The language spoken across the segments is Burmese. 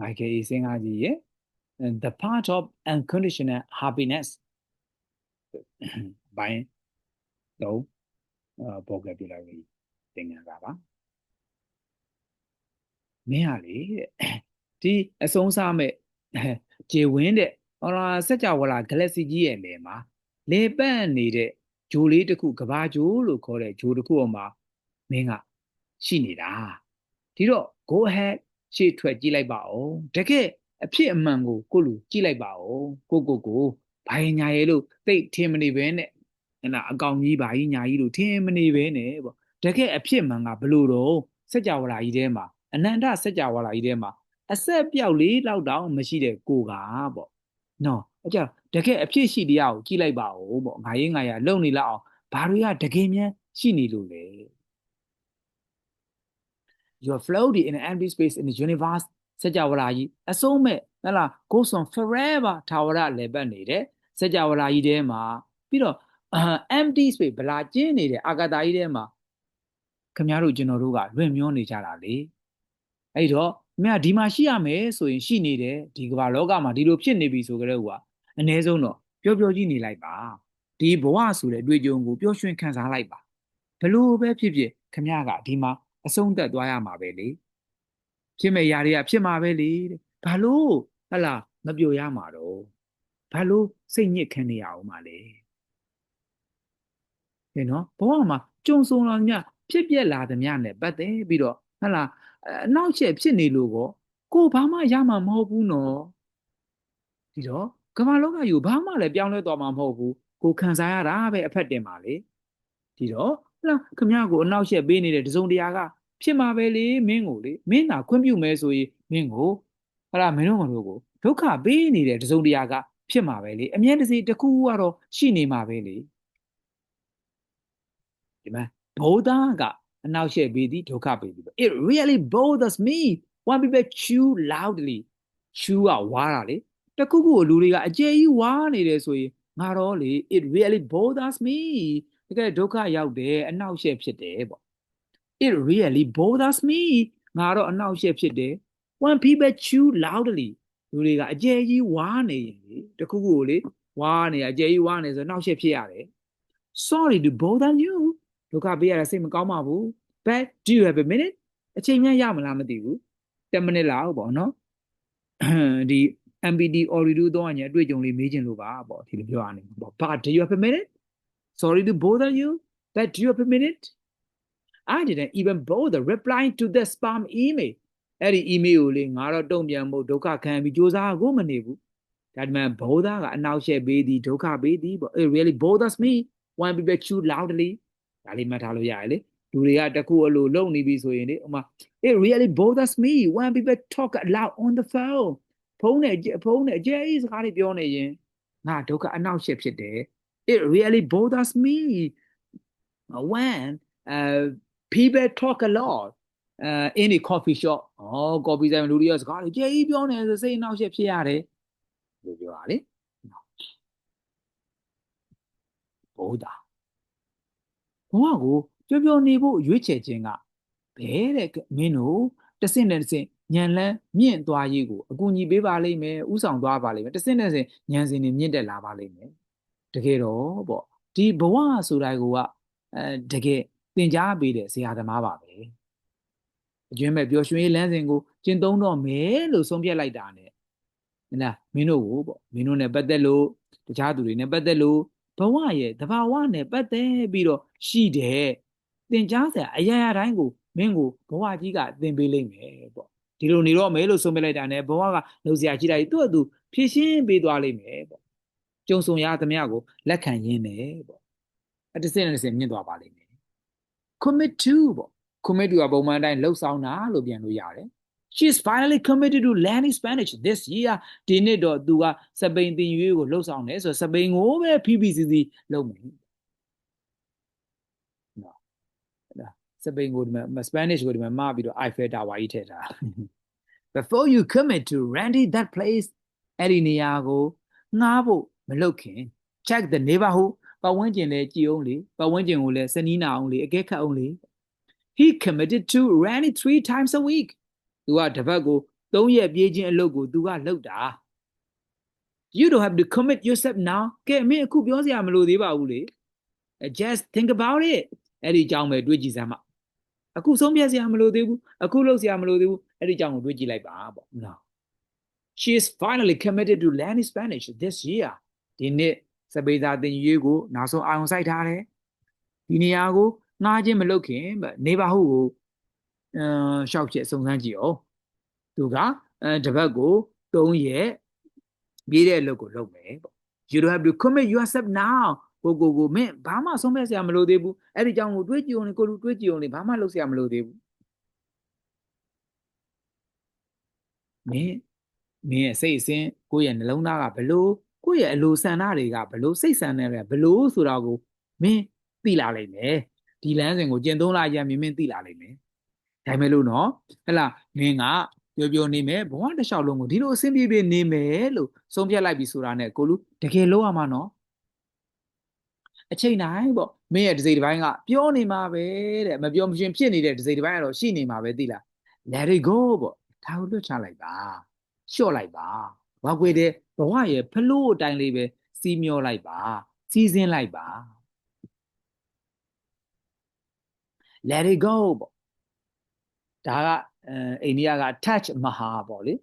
Michael A စင်ကားကြီးရဲ့ the part of unconditional happiness ဘိုင်းတော့ပေါ်ကပြလိုက်ပြီသင်္ကန်းစာပါမင်းဟာလေဒီအဆုံးစားမဲ့ဂျေဝင်းတဲ့ဟောလာစัจ java လာ galaxy ကြီးရဲ့လေမှာလေပတ်နေတဲ့ဂျိုလေးတစ်ခုကဘာဂျိုလို့ခေါ်တဲ့ဂျိုတစ်ခုအမှာမင်းကရှိနေတာဒီတော့ go ahead ရှေ့ထွက်ကြည့်လိုက်ပါဦးတကယ်အဖြစ်အမှန်ကိုကိုလူကြည့်လိုက်ပါဦးကိုကိုကိုဘာညာရဲလို့သိထင်မနေပဲနဲ့အဲ့ဒါအကောင်ကြီးဘာကြီးညာကြီးလို့ထင်မနေပဲနဲ့ပေါ့တကယ်အဖြစ်မှန်ကဘလို့တော့စัจ java လာကြီးထဲမှာအနန္တစัจ java လာကြီးထဲမှာအဆက်ပြောက်လေးလောက်တောင်မရှိတဲ့ကိုကပေါ့နော်အကြတကယ်အဖြစ်ရှိတရားကိုကြည့်လိုက်ပါဦးပေါ့ငါရေးငါရလုံနေလောက်အောင်ဘာတွေကတကယ်မြန်ရှိနေလို့လဲ you are floating in an empty space in the universe စัจ java လာကြီးအဆုံးမဲ့ဟလာ goes on forever ထာဝရလည်းပတ်နေတဲ့စัจ java လာကြီးထဲမှာပြီးတော့ empty space ဗလာကျင်းနေတဲ့အာကာသကြီးထဲမှာခင်ဗျားတို့ကျွန်တော်တို့ကလွင့်မျောနေကြတာလေအဲ့တော့မြတ်ဒီမှာရှိရမယ်ဆိုရင်ရှိနေတယ်ဒီကမ္ဘာလောကမှာဒီလိုဖြစ်နေပြီဆိုကြတဲ့ဟိုကအ ਨੇ ဆုံးတော့ပျော်ပျော်ကြီးနေလိုက်ပါဒီဘဝဆိုတဲ့အတွေ့အကြုံကိုပျော်ရွှင်ခံစားလိုက်ပါဘလို့ပဲဖြစ်ဖြစ်ခမရကဒီမှာ အဆုံးသက်သွားရမှာပဲလေဖြစ်မဲ့ຢာတွေကဖြစ်မှာပဲလေဘာလို့ဟလာမပျော်ရမှာတော့ဘာလို့စိတ်ညစ်ခံနေရအောင်မလဲဟဲ့နော်ဘဝမှာကြုံဆုံလာမြဖြစ်ပြက်လာသမျှနဲ့ပတ်သက်ပြီးတော့ဟလာအနောက်ချက်ဖြစ်နေလို့ကောကိုဘာမှရမှာမဟုတ်ဘူးနော်ဒီတော့ကမ္ဘာလောကယူဘာမှလည်းပြောင်းလဲသွားမှာမဟုတ်ဘူးကိုခံစားရတာပဲအဖက်တင်ပါလေဒီတော့ဟ လားခမရကိုအနောက်ချက်ပေးနေတဲ့တစုံတရာကဖြစ်မှာပဲလေမင်းကိုလေမင်းသာခွင့်ပြုမဲဆိုရင်မင်းကိုဟလားမင်းတို့မတို့ကိုဒုက္ခပေးနေတဲ့တစုံတရာကဖြစ်မှာပဲလေအမြဲတစေတစ်ခုကတော့ရှိနေမှာပဲလေဒီမှာဘုဒ္ဓကအနောက်ရှက်ပေးသည်ဒုက္ခပေးသည် it really bothers me when people chew loudly chew ကဝါတာလေတခုခုလူတွေကအကျယ်ကြီးဝါနေတယ်ဆိုရင်ငါတော့လေ it really bothers me တကယ်ဒုက္ခရောက်တယ်အနောက်ရှက်ဖြစ်တယ်ပေါ့ it really bothers me ငါတော့အနောက်ရှက်ဖြစ်တယ် when people chew loudly လူတွေကအကျယ်ကြီးဝါနေရင်လေတခုခုကိုလေဝါနေအကျယ်ကြီးဝါနေဆိုနောက်ရှက်ဖြစ်ရတယ် sorry to bother you ဒုက္ခပေးရတာစိတ်မကောင်းပါဘူး but do you have a minute အချိန်များရမလားမသိဘူး10မိနစ်လောက်ပေါ့နော်ဒီ MPD Orido တော့ညအတွေ့အကြုံလေးမေးချင်လို့ပါပေါ့ဒီလိုပြောရနေပေါ့ but do you have a minute sorry to bother you but do you have a minute I didn't even bother replying to the spam email အဲ့ဒီ email ကိုလေငါတော့တုံ့ပြန်ဖို့ဒုက္ခခံပြီးစူးစမ်းကိုမနေဘူးဒါပေမဲ့ဘောဓကအနောက်ရှက်ပေးသည်ဒုက္ခပေးသည်ပေါ့ it really bothers me when people chew loudly ဒါလေးမှတ်ထားလို့ရတယ်လေလူတွေကတခုအလိုလုံနေပြီဆိုရင်လေဥမာ it really bothers me when people talk loud on the phone ဖုန်းနဲ့ဖုန်းနဲ့အကျဲကြီးစကားတွေပြောနေရင်ငါဒုက္ခအနောက်ရှက်ဖြစ်တယ် it really bothers me when uh people talk a lot uh in a coffee shop ဩ coffee ဆိုင်လူတွေကစကားတွေကြဲကြီးပြောနေဆိုစိတ်အနောက်ရှက်ဖြစ်ရတယ်လို့ပြောတာလေဘုဒ္ဓဘဝကိုပျော်ပျော်နေဖို့ရွေးချယ်ခြင်းကဘဲတဲ့မင်းတို့တဆင့်နဲ့တဆင့်ညံလန်းမြင့်သွားရေးကိုအကူအညီပေးပါလိမ့်မယ်ဥဆောင်သွားပါလိမ့်မယ်တဆင့်နဲ့တဆင့်ညံစင်နေမြင့်တက်လာပါလိမ့်မယ် တကယ်တော့ပေါ့ဒီဘဝဆိုတိုင်းကအဲတကယ်သင်ကြားပေးတဲ့ဆရာသမားပါပဲအကျွမ်းမဲ့ပျော်ရွှင်လမ်းစဉ်ကိုကျင့်သုံးတော့မယ်လို့ဆုံးဖြတ်လိုက်တာ ਨੇ နာမင်းတို့ကိုပေါ့မင်းတို့ ਨੇ ပတ်သက်လို့တခြားသူတွေ ਨੇ ပတ်သက်လို့ဘဝရဲ့တဘာဝနဲ့ပတ်သက်ပြီးတော့ရှိတဲ့သင်ကြားစရာအရာရာတိုင်းကိုမင်းကိုဘဝကြီးကသင်ပေးလိမ့်မယ်ပေါ့ဒီလိုနေတော့မယ်လို့ဆုံးဖြတ်လိုက်တာ ਨੇ ဘဝကလုံစရာရှိတာကြီးသူ့အတူဖြည့်ရှင်းပေးသွားလိမ့်မယ်ပေါ့ ကြုံဆုံရသမျှကိုလက်ခံရင်းနဲ့ပေါ့အတစ်စင်းနဲ့တစ်စင်းမြင့်သွားပါလိမ့်မယ် commit to ပေါ့ commit to ကပုံမှန်အတိုင်းလှုပ်ဆောင်တာလို့ပြန်လို့ရတယ် she is finally committed to learning spanish this year ဒီနှစ်တော့သူကစပိန်သင်ယူကိုလှုပ်ဆောင်တယ်ဆိုတော့စပိန်ကိုပဲ PPCC လုပ်မယ်နော်စပိန်ကိုဒီမှာ Spanish ကိုဒီမှာမှားပြီးတော့ Eiffel Tower ကြီးထည့်ထား before you commit to Randy that place အဲ့ဒီနေရာကိုငှားဖို့ မလုပ်ခင် check the neighborhood ပတ်ဝန်းကျင်လဲကြည်အောင်လေပတ်ဝန်းကျင်ကိုလဲစနီးနာအောင်လေအကဲခတ်အောင်လေ he committed to Randy 3 times a week သူကတပတ်ကို3ရက်ပြေးခြင်းအလုပ်ကို तू ကလုပ်တာ you don't have to commit yourself now ကဲမင်းအခုပြောစရာမလိုသေးပါဘူးလေ just think about it အဲ့ဒီအကြောင်းပဲတွေးကြည့်စမ်းပါအခုဆုံးဖြတ်စရာမလိုသေးဘူးအခုလုပ်စရာမလိုသေးဘူးအဲ့ဒီအကြောင်းကိုတွေးကြည့်လိုက်ပါပေါ့နော် she is finally committed to learning spanish this year ဒီနှစ်စပိသာသင်ယူရေးကိုနောက်ဆုံးအာရုံစိုက်ထားတယ်ဒီနေရာကိုငှားခြင်းမလုပ်ခင်နေပါဟုတ်ကိုအဲရှောက်ချက်စုံစမ်းကြည့်အောင်သူကအဲတပတ်ကို3ရက်ပြေးတဲ့အလုပ်ကိုလုပ်မယ်ပေါ့ you don't have to commit yourself now ကိုကိုကိုမင်းဘာမှဆုံးဖြတ်စရာမလိုသေးဘူးအဲ့ဒီကြောင့်ကိုတွေးကြည့်အောင်လေကိုလူတွေးကြည့်အောင်လေဘာမှလုပ်စရာမလိုသေးဘူးမင်းမင်းရဲ့စိတ်အစဉ်ကိုယ့်ရဲ့နှလုံးသားကဘလို့ ကိုယ့်ရဲ့အလိုဆန္ဒတွေကဘလို့စိတ်ဆန္ဒတွေကဘလို့ဆိုတာကိုမင်းသိလာလိမ့်မယ်ဒီလမ်းစဉ်ကိုကျင့်သုံးလာကြမင်းမင်းသိလာလိမ့်မယ်ဒါပေမဲ့လို့နော်ဟဲ့လားမင်းကပျော်ပျော်နေမယ်ဘဝတစ်လျှောက်လုံးကိုဒီလိုအဆင်ပြေပြေနေမယ်လို့ဆုံးဖြတ်လိုက်ပြီဆိုတာနဲ့ကိုလူတကယ်လို့ရမှာနော်အချိန်တိုင်းပေါ့မင်းရဲ့ဒစိတစ်ပိုင်းကပြောနေမှာပဲတဲ့မပြောမရှင်ဖြစ်နေတဲ့ဒစိတစ်ပိုင်းကတော့ရှိနေမှာပဲသိလား let it go ပေါ့ဒါကိုလွတ်ချလိုက်ပါလျှော့လိုက်ပါ ဘာကွေတဲ့ဘဝရဲ့ဖလို့အတိုင်းလေးပဲစီးမျောလိုက်ပါစီးစင်းလိုက်ပါ let it go ပေါ့ဒါကအဲအိန္ဒိယက touch maha ပေါ့လေ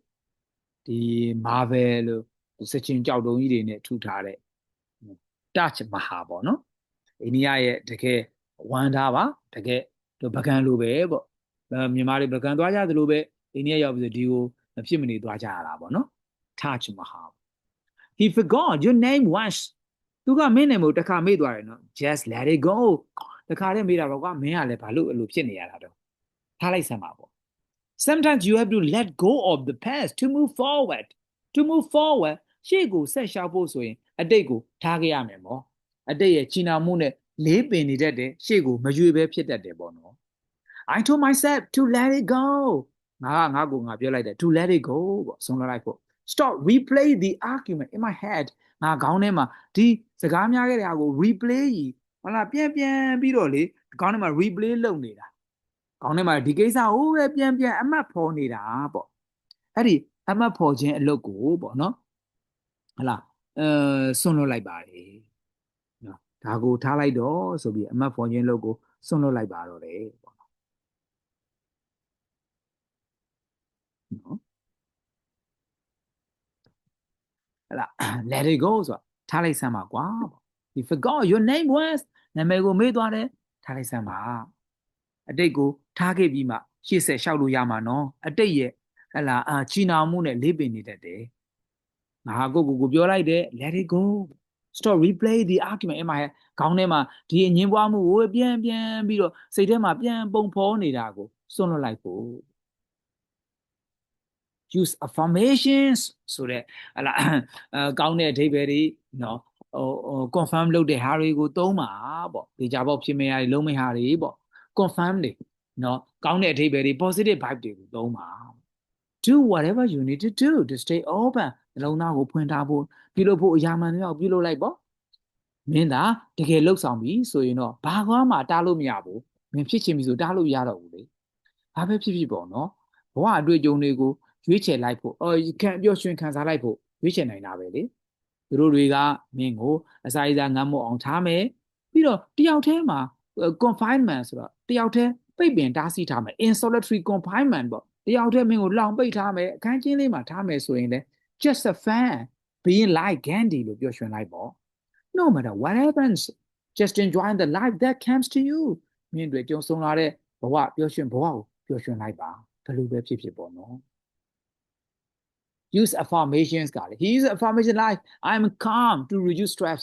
ဒီ marvel လို့စချင်ကြောက်တုံးကြီးတွေနဲ့ထူထားတဲ့ touch maha ပေါ့နော်အိန္ဒိယရဲ့တကယ်ဝမ်းသားပါတကယ်ပကံလိုပဲပေါ့မြန်မာတွေပကံသွားကြသလိုပဲအိန္ဒိယရောက်ပြီးဒီကိုမဖြစ်မနေသွားကြရတာပေါ့နော် touch maha he forgot your name once သူကမင်းနာမည်တခါမေ့သွားတယ်နော် just let it go တခါတည်းမေ့တာပေါ့ကွာမင်းကလည်းဘာလို့အဲ့လိုဖြစ်နေရတာတော့ထားလိုက်စမ်းပါပေါ့ sometimes you have to let go of the past to move forward to move forward ရှေ့ကိုဆက်ရှောက်ဖို့ဆိုရင်အတိတ်ကိုထားခဲ့ရမယ်ပေါ့အတိတ်ရဲ့ချီနာမှုနဲ့လေးပင်နေတတ်တယ်ရှေ့ကိုမရွေပဲဖြစ်တတ်တယ်ပေါ့နော် I told myself to let it go ငါကငါကိုငါပြောလိုက်တယ် to let it go ပေါ့ဆုံးလိုက်ဖို့ stop replay the argument in my head ငါခေါင်းထဲမှာဒီစကားများခဲ့တဲ့ဟာကို replay ကြီးဟုတ်လားပြန်ပြန်ပြီးတော့လေခေါင်းထဲမှာ replay လုပ်နေတာခေါင်းထဲမှာဒီကိစ္စဟိုပဲပြန်ပြန်အမှတ်ဖော်နေတာပေါ့အဲ့ဒီအမှတ်ဖော်ခြင်းအလုပ်ကိုပေါ့နော်ဟုတ်လားအဲဆွန့်လွတ်လိုက်ပါတယ်နော်ဒါကိုထားလိုက်တော့ဆိုပြီးအမှတ်ဖော်ခြင်းအလုပ်ကိုဆွန့်လွတ်လိုက်ပါတော့တယ်ပေါ့နော် ဟလာ let it go ဆိုတာထားလိုက်စမ်းပါကွာပေါ့ he forgot your name was နာမည်ကိုမေ့သွားတယ်ထားလိုက်စမ်းပါအတိတ်ကိုထားခဲ့ပြီးမှရှေ့ဆက်လျှောက်လို့ရမှာနော်အတိတ်ရဲ့ဟလာအာချီနာမှုနဲ့လေးပင်နေတတ်တယ်ငါကိုကိုကိုပြောလိုက်တယ် let it go stop replay the argument in my head ခေါင်းထဲမှာဒီအငင်းပွားမှုကိုပြန်ပြန်ပြီးတော့စိတ်ထဲမှာပြန်ပုံဖော်နေတာကိုစွန့်လွတ်လိုက်ဖို့ use affirmations ဆိုတဲ့ဟလာအဲကောင်းတဲ့အဓိပ္ပာယ်တွေနော်ဟိုဟို confirm လုပ်တဲ့ဟာတွေကိုသုံးပါပေါ့ဒီကြပေါ့ဖြစ်မရတွေလုံးမဟာတွေပေါ့ confirm တွေနော်ကောင်းတဲ့အဓိပ္ပာယ်တွေ positive vibe တွေကိုသုံးပါ do whatever you need to do to stay open နှလုံးသားကိုဖွင့်ထားဖို့ပြုလုပ်ဖို့အရာမှန်တော့ပြုလုပ်လိုက်ပေါ့မင်းသာတကယ်လှုပ်ဆောင်ပြီဆိုရင်တော့ဘာကောမှတားလို့မရဘူးမင်းဖြစ်ချင်ပြီဆိုတားလို့ရတော့ဘူးလေဘာပဲဖြစ်ဖြစ်ပေါ့နော်ဘဝအတွေ့အကြုံတွေကို ရွေးချယ်လိုက်ဖို့အော်ခံပျော်ရွှင်ခံစားလိုက်ဖို့ရွေးချယ်နိုင်တာပဲလေသူတို့တွေကမင်းကိုအစာရည်စားငတ်မို့အောင်ထားမယ်ပြီးတော့တယောက်တည်းမှာ confinement ဆိုတော့တယောက်တည်းပိတ်ပင်တားဆီးထားမယ် in solitary confinement ပေါ့တယောက်တည်းမင်းကိုလောင်ပိတ်ထားမယ်အခန်းချင်းလေးမှာထားမယ်ဆိုရင်လည်း just a fan being like Gandhi လို့ပြောရွှင်လိုက်ပေါ့ no matter what happens just enjoying the life that comes to you မင်းတွေကြုံဆုံလာတဲ့ဘဝပျော်ရွှင်ဘဝကိုပျော်ရွှင်လိုက်ပါဘယ်လိုပဲဖြစ်ဖြစ်ပေါ့နော် use affirmations ကလေ he use affirmation like i am calm to reduce stress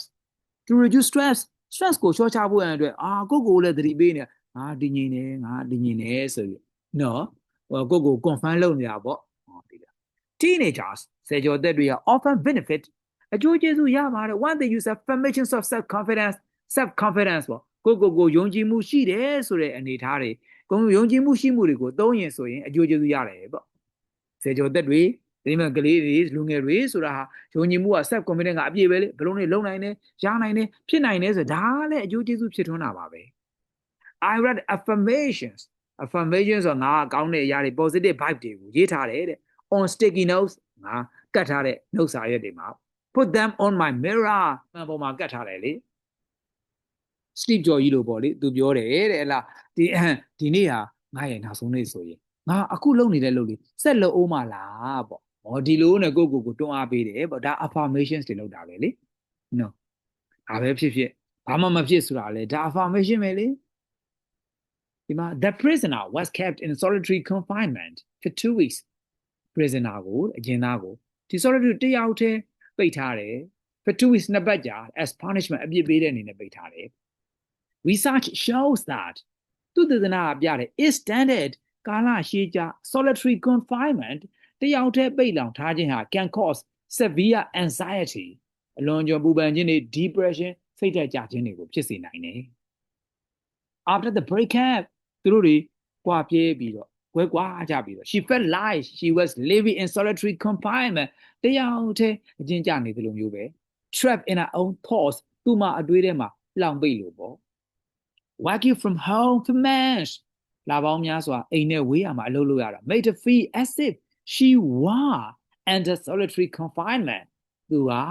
to reduce stress stress ကိုလျှော့ချဖို့ရတဲ့အတွက်အာကိုကိုလည်းသတိပေးနေငါတည်ငြိမ်နေငါတည်ငြိမ်နေဆိုပြီးနော်ကိုကို confirm လုပ်နေတာပေါ့ဟောဒီလား teenagers စေကျော်သက်တွေက often benefit အကျိုးကျေးဇူးရပါတယ် when they use affirmations of self confidence self confidence ပေါ့ကိုကိုကိုယုံကြည်မှုရှိတယ်ဆိုတဲ့အနေထားတွေကိုယုံကြည်မှုရှိမှုတွေကိုသုံးရင်ဆိုရင်အကျိုးကျေးဇူးရတယ်ပေါ့စေကျော်သက်တွေ ဒီမှာကလေးတွေလူငယ်တွေဆိုတာဟာယုံကြည်မှုက self confidence ကအပြည့်ပဲလေဘလုံးတွေလုံနိုင်တယ်ရနိုင်တယ်ဖြစ်နိုင်တယ်ဆိုဒါလည်းအကျိုးကျေးဇူးဖြစ်ထွန်းတာပါပဲ I read affirmations affirmations ဆိုငါကောင်းတဲ့အရာတွေ positive vibe တွေကိုရေးထားတယ်တဲ့ on sticky notes ငါကတ်ထားတဲ့ note စာရွက်တွေမှာ put them on my mirror မှန်ပေါ်မှာကတ်ထားတယ်လေ Steve Jobs ကြီးလို့ပေါ့လေသူပြောတယ်တဲ့ဟလားဒီဒီနေ့ဟာငါရဲ့နောက်ဆုံးနေ့ဆိုရင်ငါအခုလုပ်နေတဲ့လုပ်လေးဆက်လုပ်အောင်မလားပေါ့ ဟောဒီလိုနဲ့ကိုကိုကိုတွန်းအားပေးတယ်ပေါ့ဒါ affirmations တွေလုပ်တာပဲလေနော်ဒါပဲဖြစ်ဖြစ်ဘာမှမဖြစ်ဆိုတာလေဒါ affirmation ပဲလေဒီမှာ the prisoner was kept in solitary confinement for 2 weeks prisoner ကိုအကျဉ်းသားကိုဒီ solitary တယောက်တည်းပိတ်ထားတယ် for 2 weeks နှစ်ပတ်ကြာ as punishment အပြစ်ပေးတဲ့အနေနဲ့ပိတ်ထားတယ် research shows that သူသေသနာပြတယ် is standard ကာလရှည်ကြာ solitary confinement တယောက်တည်းပိတ်လောင်ထားခြင်းဟာ can cause severe anxiety အလွန်ကျွံပူပန်ခြင်းတွေ depression စိတ်ဓာတ်ကျခြင်းတွေကိုဖြစ်စေနိုင်တယ် after the breakup သူတို့တွေကြွားပြေးပြီးတော့ကွဲကွာကြပြီးတော့ she felt like she was living in solitary confinement တယောက်တည်းအကျဉ်းကျနေသလိုမျိုးပဲ trapped in her own thoughts သူ့မှာအတွေးထဲမှာလောင်ပိတ်လို့ပေါ့ working from home for months လာပေါင်းများစွာအိမ်နဲ့ဝေးရမှာအလုပ်လုပ်ရတာ made her feel as if she was under solitary confinement သူဟာ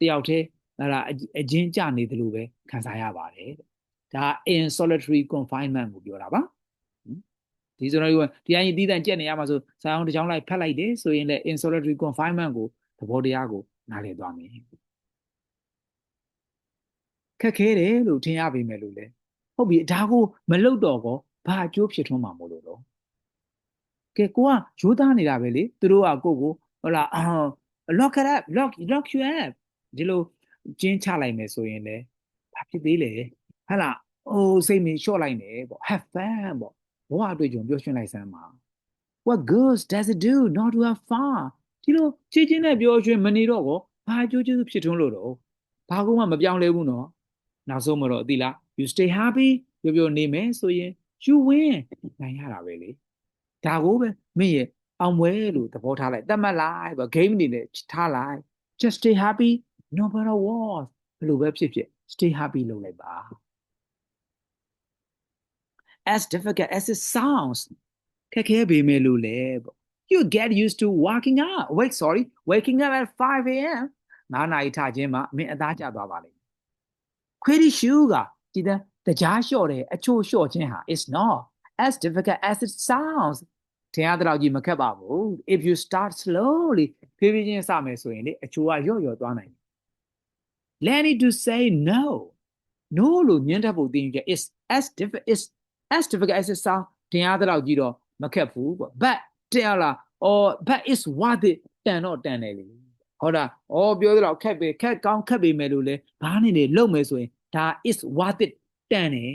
တယောက်တည်းဟာလာအကျဉ်းကျနေသလိုပဲခံစားရပါတယ်ဒါ in solitary confinement ကိုပြောတာပါဒီဆိုတော့ဒီအရင်တီးတန်ကြက်နေရမှာဆိုစာအောင်တစ်ချောင်းလိုက်ဖတ်လိုက်တယ်ဆိုရင်လည်း in solitary confinement ကိုသဘောတရားကိုနားလည်သွားမယ်ခက်ခဲတယ်လို့ထင်ရပေမဲ့လို့လေဟုတ်ပြီဒါကိုမလုတ်တော့ကောဘာအကျိုးဖြစ်ထွန်းမှာမို့လို့တော့ ကဲကိုကရိုးသားနေတာပဲလေသူတို့ကကိုကိုဟုတ်လား lock it up lock lock you up ဒီလိုကျင်းချလိုက်မယ်ဆိုရင်လေဘာဖြစ်သေးလဲဟဟလားအိုးစိတ်မလျှော့လိုက်နေပေါ့ have fun ပေါ့ဘဝအတွေ့အကြုံပြောရှင်းလိုက်စမ်းပါ what good does it do not to have fun ဒီလိုချစ်ချင်းနဲ့ပြောရွှင်မနေတော့ကောဘာအကျိုးကျေးဇူးဖြစ်ထွန်းလို့တော့ဘာကူမှမပြောင်းလဲဘူးနော်နောက်ဆုံးမတော့အသီလား you stay happy ပြောပြောနေမယ်ဆိုရင် you win နိုင်ရတာပဲလေ ဒါကိုပဲမင်းရဲ့အောင်ပွဲလို့သဘောထားလိုက်တတ်မှတ်လိုက်ပေါ့ game အနေနဲ့ထားလိုက် just stay happy no matter what ဘယ်လိုပဲဖြစ်ဖြစ် stay happy လုပ်လိုက်ပါ as difficult as it sounds ခက်ခဲပေမဲ့လို့လေပေါ့ you get used to waking up wait sorry waking up at 5 am နားနာရီထခြင်းမှာမင်းအသားကျသွားပါလိမ့်မယ်ခွေးဒီရှူးကဒီတဲ့တကြားလျှော့တယ်အချို့လျှော့ခြင်းဟာ is not as difficult as it sounds ထင်ရတဲ့လောက်ကြီးမခက်ပါဘူး if you start slowly ဖြည်းဖြည်းချင်းစမယ်ဆိုရင်လေအချို့ကရော့ရော့သွားနိုင်တယ် learning to say no no လို့ညှင်းတတ်ဖို့သင်ယူချက် is as difficult is as difficult as it sounds တင်ရတဲ့လောက်ကြီးတော့မခက်ဘူးပေါ့ but တင်ရလား or but is worth it တန်တော့တန်တယ်လေဟုတ်လားဩပြောသလောက်ခက်ပဲခက်ကောင်းခက်ပေမဲ့လို့လေဘာနေနေလုံမယ်ဆိုရင်ဒါ is worth it တန်တယ်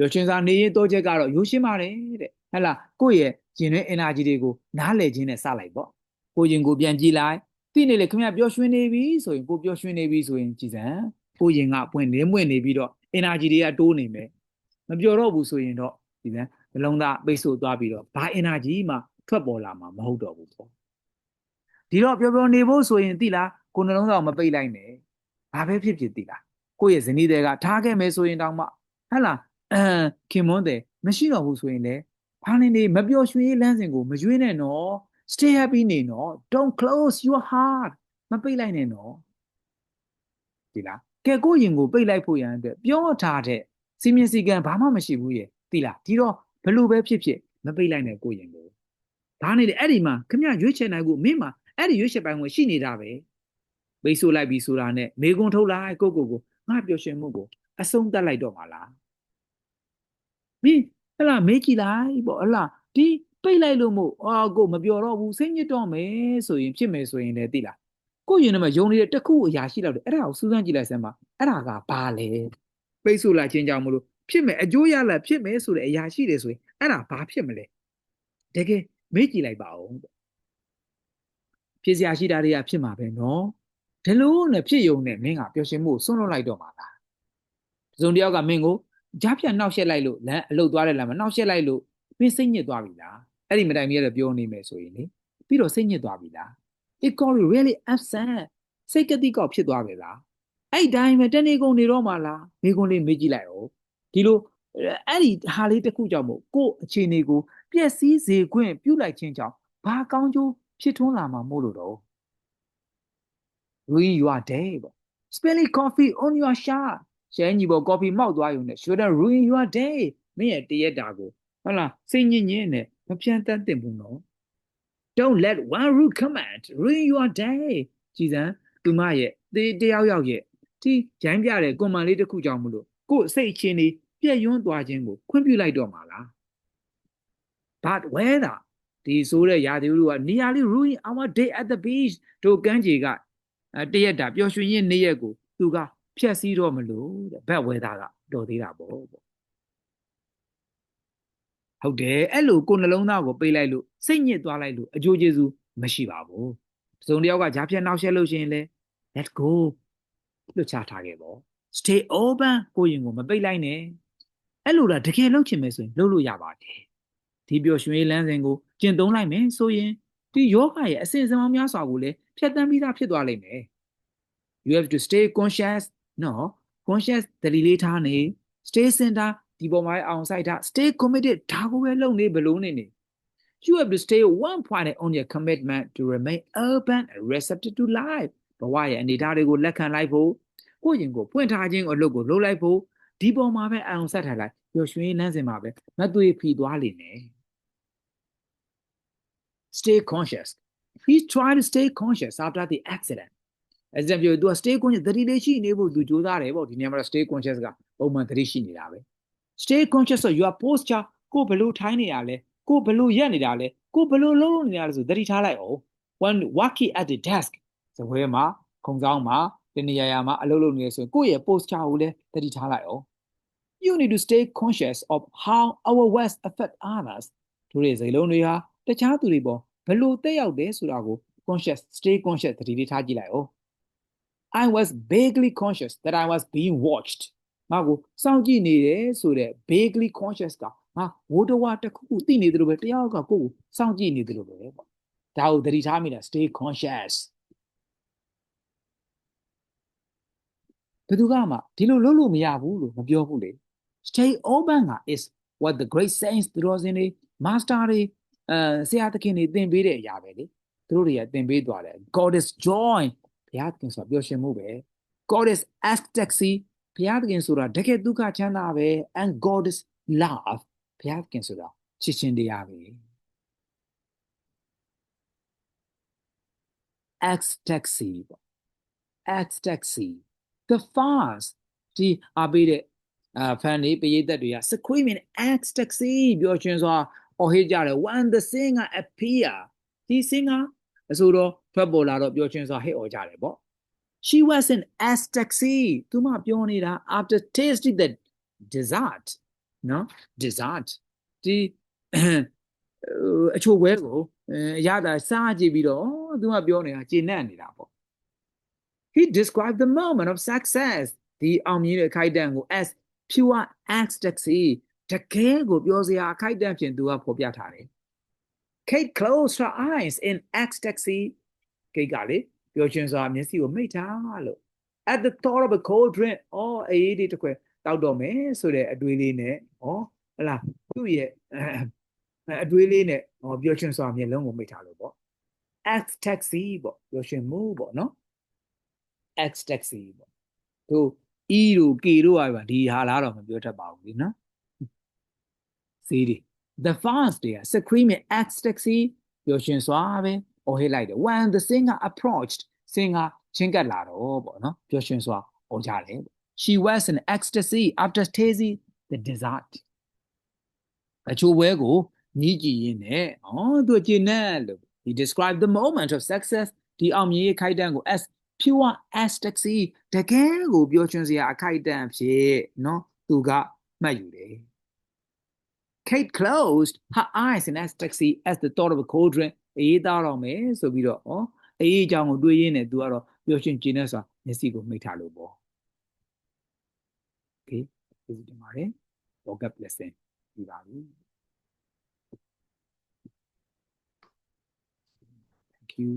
ပြောချင်းစားနေရင်တော့ချက်ကတော့ရိုးရှင်းပါတယ်တဲ့ဟဲ့လားကိုယ့်ရဲ့ရင်တွင်း energy တွေကိုနားလည်ခြင်းနဲ့စလိုက်ပေါ့ကိုရင်ကိုပြန်ကြည့်လိုက်သိနေလေခင်ဗျပျော်ရွှင်နေပြီဆိုရင်ကိုပျော်ရွှင်နေပြီဆိုရင်ကြည်စံကိုရင်ကပွင့်လင်းပွင့်နေပြီးတော့ energy တွေကတိုးနေမယ်မပျော်တော့ဘူးဆိုရင်တော့ဒီစံနှလုံးသားပိတ်ဆို့သွားပြီးတော့ဘာ energy မှထွက်ပေါ်လာမှာမဟုတ်တော့ဘူးပေါ့ဒီတော့ပျော်ပျော်နေဖို့ဆိုရင်သိလားကိုနှလုံးသားကိုမပိတ်လိုက်နဲ့ဘာပဲဖြစ်ဖြစ်သိလားကိုယ့်ရဲ့ဇနီးတွေကထားခဲ့မယ်ဆိုရင်တောင်မှဟဟလား အမ်ခင်မွန်းတယ်မရှိတော့ဘူးဆိုရင်လေဘာနေနေမပျော်ရွှင်ရေးလမ်းစဉ်ကိုမရွေးနဲ့နော် stay happy နေနော် don't close your heart မပိတ်လိုက်နဲ့နော်ဒီလားကဲကိုရင်ကိုပိတ်လိုက်ဖို့ရန်အတွက်ပြောထားတဲ့စီမင်းစီကံဘာမှမရှိဘူးရဲ့သိလားဒီတော့ဘလို့ပဲဖြစ်ဖြစ်မပိတ်လိုက်နဲ့ကိုရင်ကိုဒါနေတယ်အဲ့ဒီမှာခမရွေးချယ်နိုင်ဖို့မင်းမှာအဲ့ဒီရွေးချယ်ပိုင်ဝင်ရှိနေတာပဲပိတ်ဆို့လိုက်ပြီဆိုတာနဲ့မေကွန်ထုတ်လိုက်ကိုကိုကိုငါပျော်ရွှင်မှုကိုအဆုံးသတ်လိုက်တော့မှာလား မင်းဟလာမေးကြည့်လိုက်ပေါ့ဟလာဒီပိတ်လိုက်လို့မို့အာကိုမပြောတော့ဘူးစိတ်ညစ်တော့မယ်ဆိုရင်ဖြစ်မယ်ဆိုရင်လည်းသိလားကိုရင်ထဲမှာယုံနေတဲ့တခုအရာရှိတော့တယ်အဲ့ဒါကိုစူးစမ်းကြည့်လိုက်စမ်းပါအဲ့ဒါကဘာလဲပိတ်ဆို့လိုက်ခြင်းကြောင့်မလို့ဖြစ်မယ်အကျိုးရလာဖြစ်မယ်ဆိုတဲ့အရာရှိတယ်ဆိုရင်အဲ့ဒါဘာဖြစ်မလဲတကယ်မေ့ကြည့်လိုက်ပါဦးဖြစ်စရာရှိတာတွေကဖြစ်မှာပဲနော်ဒီလိုနဲ့ဖြစ်ယုံနဲ့မင်းကပျော်ရွှင်မှုဆွန့်လွတ်လိုက်တော့မှာလားတစုံတယောက်ကမင်းကို ကြားဖြတ်နှောက်ရှက်လိုက်လို့လမ်းအလုတ်သွားတယ်လားမနှောက်ရှက်လိုက်လို့မင်းစိတ်ညစ်သွားပြီလားအဲ့ဒီမတိုင်မီရတော့ပြောနေမယ်ဆိုရင်လေပြီးတော့စိတ်ညစ်သွားပြီလား it got really upset စိတ်ကတိကောက်ဖြစ်သွားပြီလားအဲ့တိုင်းပဲတနေ့ကုန်နေတော့မှလားမိကုန်လေးမေးကြည့်လိုက်အောင်ဒီလိုအဲ့ဒီဟာလေးတစ်ခုကြောင့်မို့ကို့အခြေအနေကိုပျက်စီးစေခွင့်ပြုလိုက်ခြင်းကြောင့်ဘာကောင်းကျိုးဖြစ်ထွန်းလာမှာမို့လို့တော့ ruin your day ပေါ့ spilling coffee on your shirt ရှဲညီပေါ် coffee မောက်သွားရုံနဲ့ shouldn't ruin your day မင်းရဲ့တရက်တာကိုဟုတ်လားစိတ်ညစ်ညစ်နဲ့မဖြန့်တတ်သင့်ဘူးနော် don't let one rude comment ruin your day ကြည်စမ်းသူမရဲ့တေးတယောက်ယောက်ရဲ့ဒီရိုင်းပြတဲ့ကွန်မန်လေးတစ်ခုကြောင့်မလို့ကိုယ်စိတ်ချင်းလေးပြည့်ယွန်းသွားခြင်းကိုခွင့်ပြုလိုက်တော့မှာလား but whether ဒီဆိုတဲ့ရာသီဥတုကနေရာလေး ruin our day at the beach တို့ကမ်းခြေကအဲတရက်တာပျော်ရွှင်ရင်နေ့ရက်ကိုသူက ဖြတ်စည်းတော့မလို့တဲ့ bad weather ကတော်သေးတာပေါ့ပေါ့ဟုတ်တယ်အဲ့လိုကိုယ်နှလုံးသားကိုပေးလိုက်လို့စိတ်ညစ်သွားလိုက်လို့အကျိုးကျေးဇူးမရှိပါဘူးတစ်စုံတစ်ယောက်ကဂျာဖြတ်နောက်ရှက်လို့ရှိရင်လေ let's go လွတ်ချထားခဲ့ပေါ့ stay open ကိုရင်ကိုမပိတ်လိုက်နဲ့အဲ့လိုလားတကယ်လုပ်ချင်မယ်ဆိုရင်လုပ်လို့ရပါတယ်ဒီပျော်ရွှင်ရေးလမ်းစဉ်ကိုကျင့်သုံးလိုက်မယ်ဆိုရင်ဒီယောဂရဲ့အစဉ်အစံများစွာကိုလည်းဖြတ်တန်းပြီးသားဖြစ်သွားလိမ့်မယ် you have to stay conscious နော် conscious တတိလေးထားနေ stay center ဒီပေါ်မှာအောင်စိုက်ထား stay committed ဒါကိုပဲလုပ်နေဘလို့နေနေ you have to stay one point on your commitment to remain open and receptive to life ဘဝရဲ့အနေအထားတွေကိုလက်ခံလိုက်ဖို့ကိုယ့်ရင်ကိုဖွင့်ထားခြင်းအလုပ်ကိုလုပ်လိုက်ဖို့ဒီပေါ်မှာပဲအောင်ဆက်ထားလိုက်ပျော်ရွှင်ရေးလမ်းစဉ်မှာပဲမသွေဖီသွားလိမ့်မယ် stay conscious he tried to stay conscious after the accident As in ပြောသူက stay conscious သတိလေးရှိနေဖို့သူကြိုးစားတယ်ပေါ့ဒီနေရာမှာ stay conscious ကပုံမှန်သတိရှိနေတာပဲ stay conscious of your posture ကိုဘလို့ထိုင်းနေရလဲကိုဘလို့ရက်နေတာလဲကိုဘလို့လုံးလုံးနေရလဲဆိုသတိထားလိုက်အောင် when walking at the desk စပွဲမှာခုံဆောင်မှာတနေရာရာမှာအလုပ်လုပ်နေရဆိုရင်ကိုယ့်ရဲ့ posture ကိုလည်းသတိထားလိုက်အောင် you need to stay conscious of how our words affect others တို့ရဲ့စိတ်လုံးတွေဟာတခြားသူတွေပေါ်ဘလို့တက်ရောက်တယ်ဆိုတာကို conscious stay conscious သတိလေးထားကြည့်လိုက်အောင် I was vaguely conscious that I was being watched ငါကိုစောင့်ကြည့်နေတယ်ဆိုတဲ့ vaguely conscious ကငါဝိုးတဝါတစ်ခုခုသိနေတယ်လို့ပဲတယောက်ကကိုယ့်ကိုစောင့်ကြည့်နေတယ်လို့ပဲပေါ့ဒါကိုသတိထားမိတာ stay conscious ဘယ်သူကမှဒီလိုလုပ်လို့မရဘူးလို့မပြောဘူးလေ stay open က is what the great saints သူတော်စင်တွေ master တွေအဲဆရာသခင်တွေသင်ပေးတဲ့အရာပဲလေသူတို့တွေကသင်ပေးသွားတယ် God is joy ဘုရားသခင်ဆိုတာပျော်ရွှင်မှုပဲ God is ecstasy ဘုရားသခင်ဆိုတာတကယ်ဒုက္ခချမ်းသာပဲ and God is love ဘုရားသခင်ဆိုတာချစ်ခြင်းတရားပဲ ecstasy ပေါ့ ecstasy the fast ဒီအပေးတဲ့အာဖန်နေပရိသတ်တွေက screaming ecstasy ပြောချင်စွာအော်ဟစ်ကြတယ် when the singer appear ဒီ singer အဆိုတော့ ထွက်ပေါ်လာတော့ပြောချင်စွာဟစ်အော်ကြတယ်ပေါ့ she was in ecstasy သူမပြောနေတာ after tasting the dessert နော် dessert ဒီအချိုပွဲကိုအရသာစားကြည့်ပြီးတော့သူကပြောနေတာကျေနပ်နေတာပေါ့ he described the moment of success ဒီအောင်မြင်တဲ့အခိုက်အတန့်ကို as pure ecstasy တကယ်ကိုပြောစရာအခိုက်အတန့်ဖြင့်သူကဖော်ပြထားတယ် Kate closed her eyes in ecstasy Kate ကလေပြောချင်စွာမျက်စိကိုမိတ်ထားလို့ at the thought of a cold drink အော်အေးဒီတခွဲတောက်တော့မယ်ဆိုတဲ့အတွေးလေးနဲ့ဩဟလာသူ့ရဲ့အတွေးလေးနဲ့ဟောပြောချင်စွာမျက်လုံးကိုမိတ်ထားလို့ပေါ့ ecstasy ပေါ့ပြောချင်မှုပေါ့နော် ecstasy ပေါ့သူ e တို့ k တို့อ่ะဒီဟာလားတော့မပြောတတ်ပါဘူးလीနော်စီးဒီ the fast တွေက screaming ecstasy ပြောရှင်စွာပဲ အော်ဟစ်လိုက်တယ် when the singer approached singer ချင်းကပ်လာတော့ပေါ့နော်ပြောရှင်စွာအော်ကြတယ် she was in ecstasy after tasting the dessert အချိုပွဲကိုညီးကြည့်ရင်းနဲ့အော်သူကျင်းနဲ့လို့ he described the moment of success ဒီအောင်မြင်ရေးခိုက်တန်းကို as pure ecstasy တကယ်ကိုပြောချင်စရာအခိုက်အတန့်ဖြစ်နော်သူကမှတ်ယူတယ် Kate closed her eyes in ecstasy as the thought of a cold drink အေးသားတော့မယ်ဆိုပြီးတော့ဩအေးအကြောင်းကိုတွေးရင်းနဲ့သူကတော့ပြောချင်ကျင်နေဆိုတာမျက်စိကိုမိတ်ထားလို့ပေါ့ Okay ဒီဒီမှာလေ vocab lesson ဒီပါပြီ Thank you